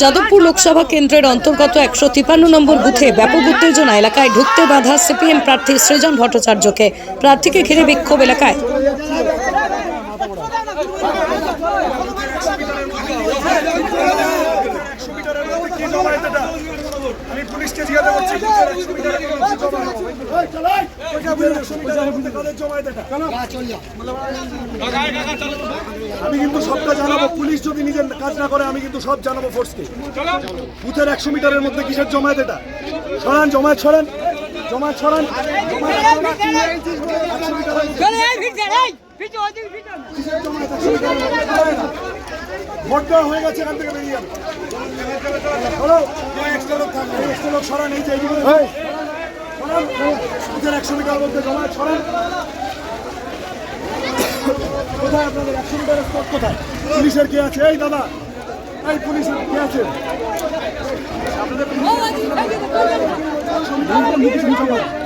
যাদবপুর লোকসভা কেন্দ্রের অন্তর্গত একশো তিপান্ন নম্বর বুথে ব্যাপক উত্তেজনা, এলাকায় ঢুকতে বাধা সিপিএম প্রার্থী সৃজন ভট্টাচার্যকে। প্রার্থীকে ঘিরে বিক্ষোভ এলাকায়। আমি পুলিশকে জিজ্ঞাসা করছি? আমি কিন্তু সবটা জানাব পুলিশ যদি নিজের কাজ না করে আমি কিন্তু সব জানাব ফোর্সকে বুথের একশো মিটারের মধ্যে কিসের জমায়েত এটা? সরান জমায়েত সরান জমায়েত সরান। ভোট দেওয়া হয়ে গেছে এখান থেকে বেরিয়ে যাবে। এক্সট্রা লোক থাকবে এক্সট্রা লোক সরান এই যে সরান কোথায় আপনাদের একশো মিটার স্পট কোথায় পুলিশের কে আছে এই দাদা এই পুলিশের কে আছে একশো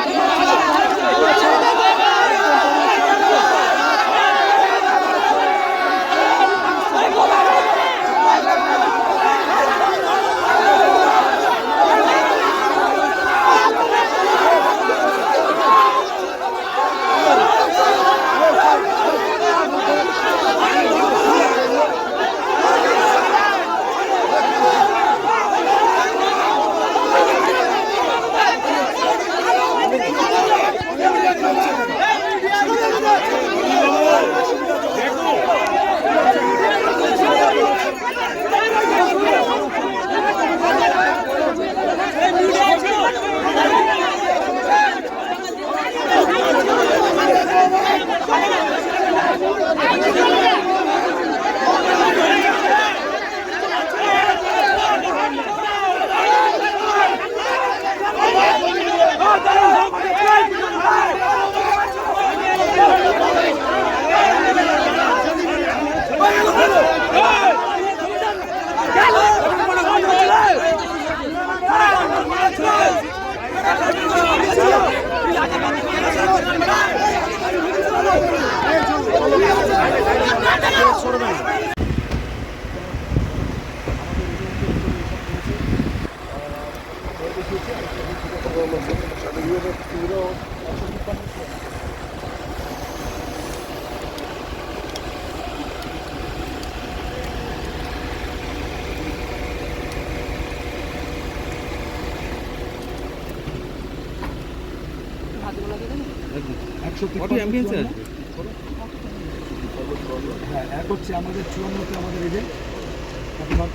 হ্যাঁ এক হচ্ছে আমাদের চুয়ান্নতে আমাদের এজেন্ট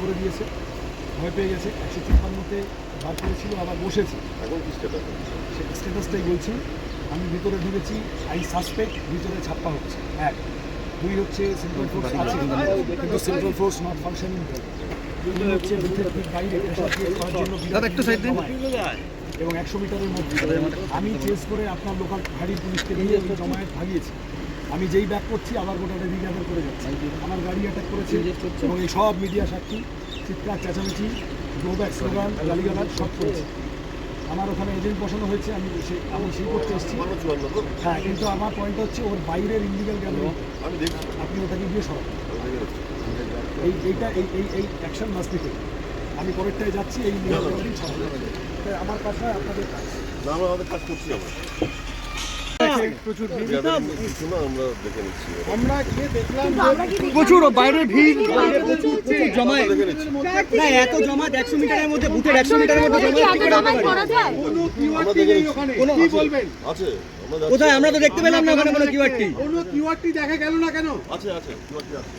করে দিয়েছে। ভয় পেয়ে গেছে একশো তিপ্পান্নতে বার করেছিল আবার বসেছে। সে স্ট্যাটাসটাই বলছি আমি ভিতরে ঢুকেছি আই সাসপেক্ট ভিতরে ছাপ্পা হচ্ছে এক। দুই হচ্ছে সেন্ট্রাল ফোর্স আছে কিন্তু সেন্ট্রাল ফোর্স নট ফাংশনিং। এবং একশো মিটারের মধ্যে। আমি চেস করে আপনার লোকাল গাড়ির পুলিশকে দিয়ে জমায়েত ভাগিয়েছি। আমি যেই ব্যাক করছি আবার গোটাটা রিগ্যাদার করে যাচ্ছি। আমার গাড়ি অ্যাটাক করেছে এবং এই সব মিডিয়া সাক্ষী। চিৎকার চেঁচামেচি গো ব্যাক স্লোগান, গালিগালাজ সব করেছে আমার ওখানে এজেন্ট বসানো হয়েছে, আমি সে আমি সেই করতে এসেছি। হ্যাঁ কিন্তু আমার পয়েন্ট হচ্ছে ওর বাইরের ইলিগাল গ্যালারি আপনি ওটাকে গিয়ে সরান। এই এইটা এই এই এই অ্যাকশন মাস্ট বি আমি পরেরটায় যাচ্ছি, এই ইলিগাল আমার নয় আপনাদের কাজ। আমরা আমাদের কাজ করছি আমরা প্রচুর আমরা দেখে নিচ্ছি। আমরা গিয়ে দেখলাম প্রচুর বাইরে ভিড়। জমায় না এত জমাত একশো মিটারের মধ্যে বুথের একশো মিটারের মধ্যে কি করে হতে পারে? আমরা দেখে নিচ্ছি। কোনো কি বলবেন? আছে কোথায়? আমরা তো দেখতে পেলাম না ওখানে কোনো কিউআরটি কোনো কিউআরটি দেখা গেল না কেন? আছে আছে কি আছে।